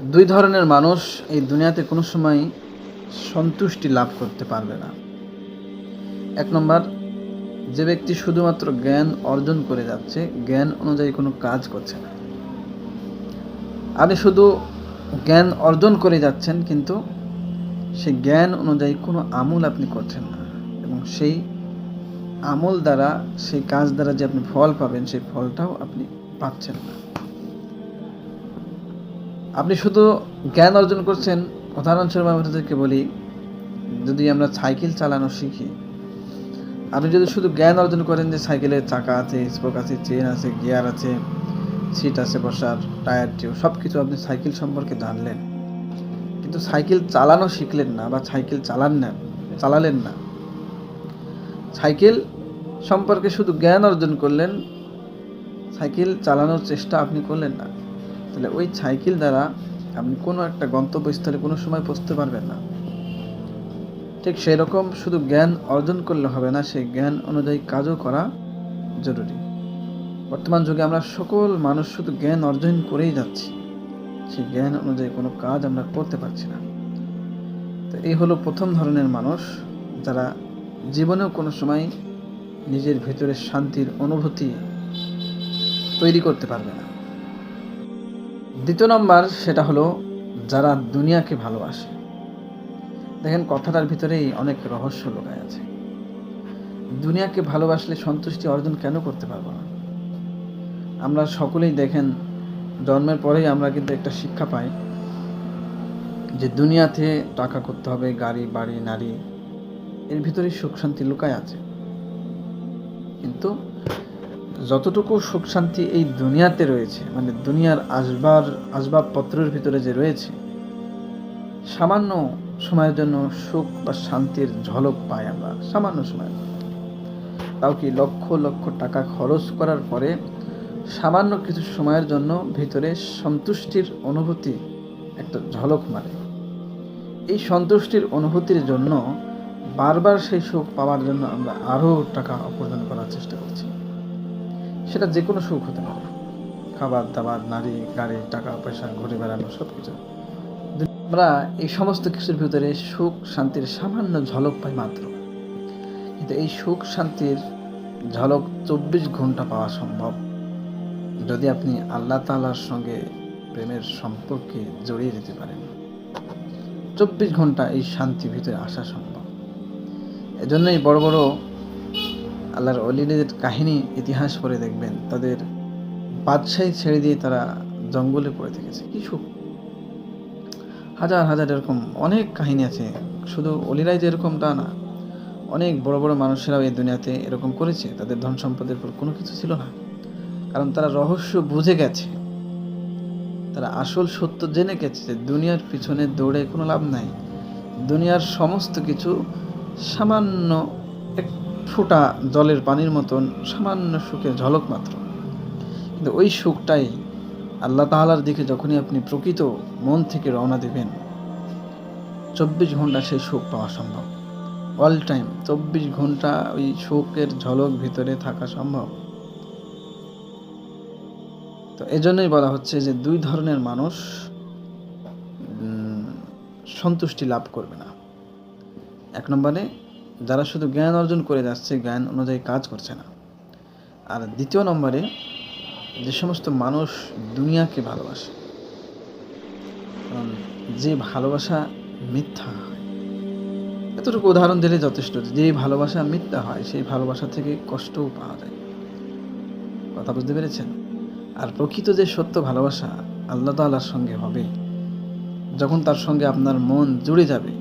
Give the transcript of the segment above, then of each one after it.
দুই ধরনের মানুষ এই দুনিয়াতে কোনো সময় সন্তুষ্টি লাভ করতে পারবে না। এক নম্বর, যে ব্যক্তি শুধুমাত্র জ্ঞান অর্জন করে যাচ্ছে, জ্ঞান অনুযায়ী কোনো কাজ করছে না। আপনি শুধু জ্ঞান অর্জন করে যাচ্ছেন, কিন্তু সেই জ্ঞান অনুযায়ী কোনো আমল আপনি করছেন না এবং সেই আমল দ্বারা, সেই কাজ দ্বারা যে আপনি ফল পাবেন, সেই ফলটাও আপনি পাচ্ছেন না। আপনি শুধু জ্ঞান অর্জন করছেন উদাহরণস্বরূপ আমি আপনাদেরকে বলি, যদি আমরা সাইকেল চালানো শিখি, আপনি যদি শুধু জ্ঞান অর্জন করেন যে সাইকেলের চাকা আছে, স্পোক আছে, চেন আছে, গিয়ার আছে, সিট আছে, বসার, টায়ার টিউ সব কিছু আপনি সাইকেল সম্পর্কে জানলেন। কিন্তু সাইকেল চালানো শিখলেন না বা সাইকেল চালান না, চালালেন না। সাইকেল সম্পর্কে শুধু জ্ঞান অর্জন করলেন, সাইকেল চালানোর চেষ্টা আপনি করলেন না। তাহলে ওই সাইকেল দ্বারা আপনি কোনো একটা গন্তব্যস্থলে কোনো সময় পৌঁছতে পারবেন না। ঠিক সেই রকম শুধু জ্ঞান অর্জন করলে হবে না, সেই জ্ঞান অনুযায়ী কাজও করা জরুরি। বর্তমান যুগে আমরা সকল মানুষ শুধু জ্ঞান অর্জন করেই যাচ্ছি। সেই জ্ঞান অনুযায়ী কোনো কাজ আমরা করতে পারছি না। তো এই হলো প্রথম ধরনের মানুষ যারা জীবনেও কোনো সময় নিজের ভিতরে শান্তির অনুভূতি তৈরি করতে পারবে না। দ্বিতীয় নম্বর সেটা হলো যারা দুনিয়াকে ভালোবাসে। দেখেন কথাটার ভিতরেই অনেক রহস্য লুকায় আছে। দুনিয়াকে ভালোবাসলে সন্তুষ্টি অর্জন কেন করতে পারব না? আমরা সকলেই দেখেন, জন্মের পরেই আমরা কিন্তু একটা শিক্ষা পাই যে দুনিয়াতে টাকা করতে হবে, গাড়ি, বাড়ি, নারী, এর ভিতরেই সুখ শান্তি লুকায় আছে। কিন্তু যতটুকু সুখ শান্তি এই দুনিয়াতে রয়েছে মানে দুনিয়ার আসবার, আসবাবপত্রের ভিতরে যে রয়েছে, সামান্য সময়ের জন্য সুখ বা শান্তির ঝলক পাই আমরা, সামান্য সময়ের তাও কি লক্ষ লক্ষ টাকা খরচ করার পরে সামান্য কিছু সময়ের জন্য ভিতরে সন্তুষ্টির অনুভূতি একটা ঝলক মারে। এই সন্তুষ্টির অনুভূতির জন্য বারবার সেই সুখ পাওয়ার জন্য আমরা আরও টাকা উপার্জন করার চেষ্টা করছি। সেটা যে কোনো সুখ হতে পারে। খাবার দাবার নারী গাড়ি টাকা পয়সা ঘুরে বেড়ানো সব কিছু আমরা এই সমস্ত কিছুর ভিতরে সুখ শান্তির সামান্য ঝলক পাই মাত্র। কিন্তু এই সুখ শান্তির ঝলক চব্বিশ ঘণ্টা পাওয়া সম্ভব। যদি আপনি আল্লাহ তালার সঙ্গে প্রেমের সম্পর্কে জড়িয়ে যেতে পারেন। চব্বিশ ঘণ্টা এই শান্তি ভিতরে আসা সম্ভব। এজন্যই বড় বড় আল্লাহর অলিদের কাহিনী, ইতিহাস পড়ে দেখবেন। তাদের বাদশাহী ছেড়ে দিয়ে তারা জঙ্গলে পড়ে থেকেছে। কিছু হাজার হাজার এরকম অনেক কাহিনী আছে। শুধু অলিরাই যে এরকমটা না, অনেক বড় বড় মানুষেরাও এই দুনিয়াতে এরকম করেছে। তাদের ধন সম্পদের উপর কোনো কিছু ছিল না। কারণ তারা রহস্য বুঝে গেছে। তারা আসল সত্য জেনে গেছে যে দুনিয়ার পিছনে দৌড়ে কোনো লাভ নাই। দুনিয়ার সমস্ত কিছু সামান্য এক ফোঁটা জলের পানির মতন সামান্য সুখের ঝলক মাত্র। কিন্তু ওই সুখটাই আল্লাহ তাহলার দিকে যখনই আপনি প্রকৃত মন থেকে রওনা দেবেন, চব্বিশ ঘণ্টা সেই সুখ পাওয়া সম্ভব। অল টাইম চব্বিশ ঘণ্টা ওই সুখের ঝলক ভিতরে থাকা সম্ভব। তো এজন্যই বলা হচ্ছে যে দুই ধরনের মানুষ সন্তুষ্টি লাভ করবে না। এক নম্বরে যারা শুধু জ্ঞান অর্জন করে যাচ্ছে, জ্ঞান অনুযায়ী কাজ করছে না। আর দ্বিতীয় নম্বরে, যে সমস্ত মানুষ দুনিয়াকে ভালোবাসে, কারণ যে ভালোবাসা মিথ্যা হয়। এতটুকু উদাহরণ দিলে যথেষ্ট, যে ভালোবাসা মিথ্যা হয়, সেই ভালোবাসা থেকে কষ্টও পাওয়া যায়। কথা বুঝতে পেরেছেন? আর প্রকৃত যে সত্য ভালোবাসা আল্লাহ তাল্লাহর সঙ্গে হবে, যখন তার সঙ্গে আপনার মন জুড়ে যাবে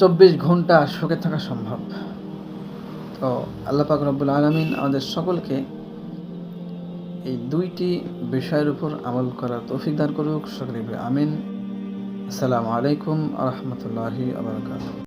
চব্বিশ ঘণ্টা সুখে থাকা সম্ভব। তো আল্লাহ পাক রব্বুল আলমিন আমাদের সকলকে এই দুইটি বিষয়ের উপর আমল করার তৌফিক দান করুক। সকলে আমিন। আসসালামু আলাইকুম আ রহমতুল্লাহি আবরকাত